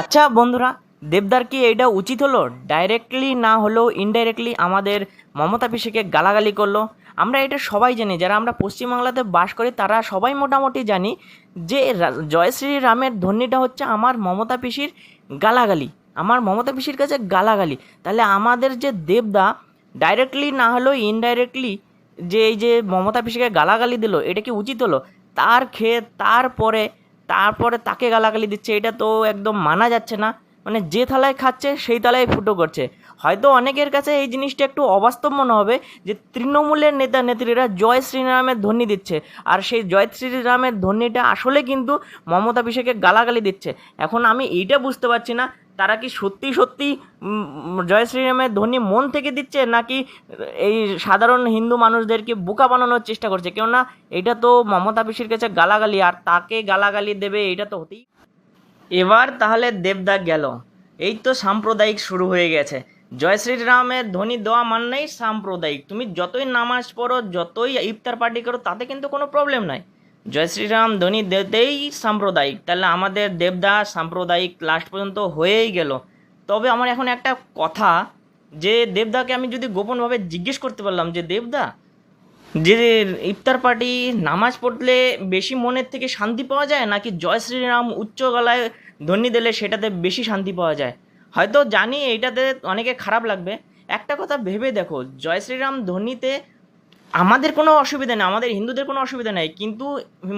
আচ্ছা বন্ধুরা, দেবদার কি এটা উচিত হলো? ডাইরেক্টলি না হলেও ইনডাইরেক্টলি আমাদের মমতা পিসিকে গালাগালি করল? আমরা এটা সবাই জানি, যারা আমরা পশ্চিমবাংলাতে বাস করি, তারা সবাই মোটামুটি জানি যে জয়শ্রী রামের ধ্বনিটা হচ্ছে আমার মমতা পিসির গালাগালি। আমার মমতা পিসির কাছে গালাগালি। তাহলে আমাদের যে দেবদা ডাইরেক্টলি না হলেও ইনডাইরেক্টলি যে এই যে মমতা পিসিকে গালাগালি দিল, এটা কি উচিত হলো? তার খেয়ে তারপরে তারপরে তাকে গালাগালি দিচ্ছে, এটা তো একদম মানা যাচ্ছে না। মানে যে থালায় খাচ্ছে, সেই থালায় ফুটো করছে। হয়তো অনেকের কাছে এই জিনিসটা একটু অবাস্তব মনে হবে যে তৃণমূলের নেতা, নেত্রীরা জয় শ্রীরামের ধ্বনি দিচ্ছে। আর সেই জয় শ্রীরামের ধ্বনিটা আসলে কিন্তু মমতা পিসেকে গালাগালি দিচ্ছে। এখন আমি এইটা বুঝতে পারছি না তারা কি সত্যি সত্যি জয় শ্রীরামের ধ্বনি মন থেকে দিচ্ছে নাকি এই সাধারণ হিন্দু মানুষদেরকে বোকা বানানোর চেষ্টা করছে? কেননা এটা তো মমতা পিসির কাছে গালাগালি, আর তাকে গালাগালি দেবে এটা তো হতেই এবার তাহলে দেবদাগ গেল। এই তো সাম্প্রদায়িক শুরু হয়ে গেছে। জয় শ্রীরামের ধ্বনি দেওয়া মানেই সাম্প্রদায়িক। তুমি যতই নামাজ পড়ো, যতই ইফতার পার্টি করো, তাতে কিন্তু কোনো প্রবলেম নাই। জয় শ্রীরাম ধ্বনি দিতেই সাম্প্রদায়িক। তাহলে আমাদের দেবদা সাম্প্রদায়িক লাস্ট পর্যন্ত হয়েই গেল। তবে আমার এখন একটা কথা, যে দেবদাকে আমি যদি গোপনভাবে জিজ্ঞেস করতে পারলাম, যে দেবদা, যে ইফতার পার্টি, নামাজ পড়লে বেশি মনের থেকে শান্তি পাওয়া যায়, নাকি জয় শ্রীরাম উচ্চ গলায় ধ্বনি দিলে সেটাতে বেশি শান্তি পাওয়া যায়? হয়তো জানি, এইটাতে অনেকে খারাপ লাগবে। একটা কথা ভেবে দেখো, জয় শ্রীরাম ধ্বনিতে আমাদের কোনো অসুবিধা নেই, আমাদের হিন্দুদের কোনো অসুবিধা নেই, কিন্তু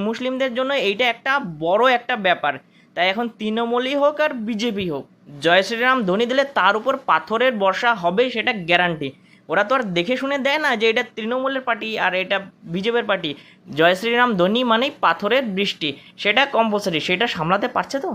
মুসলিমদের জন্য এইটা একটা বড় একটা ব্যাপার। তাই এখন তৃণমূলই হোক আর বিজেপি হোক, জয় শ্রীরাম ধ্বনি দিলে তার উপর পাথরের বর্ষা হবে সেটা গ্যারান্টি ওরা তো আর দেখে শুনে দেয় না যে এটা তৃণমূলের পার্টি আর এটা বিজেপির পার্টি। জয় শ্রীরাম ধ্বনি মানেই পাথরের বৃষ্টি, সেটা কম্পালসারি সেটা সামলাতে পারছে তো?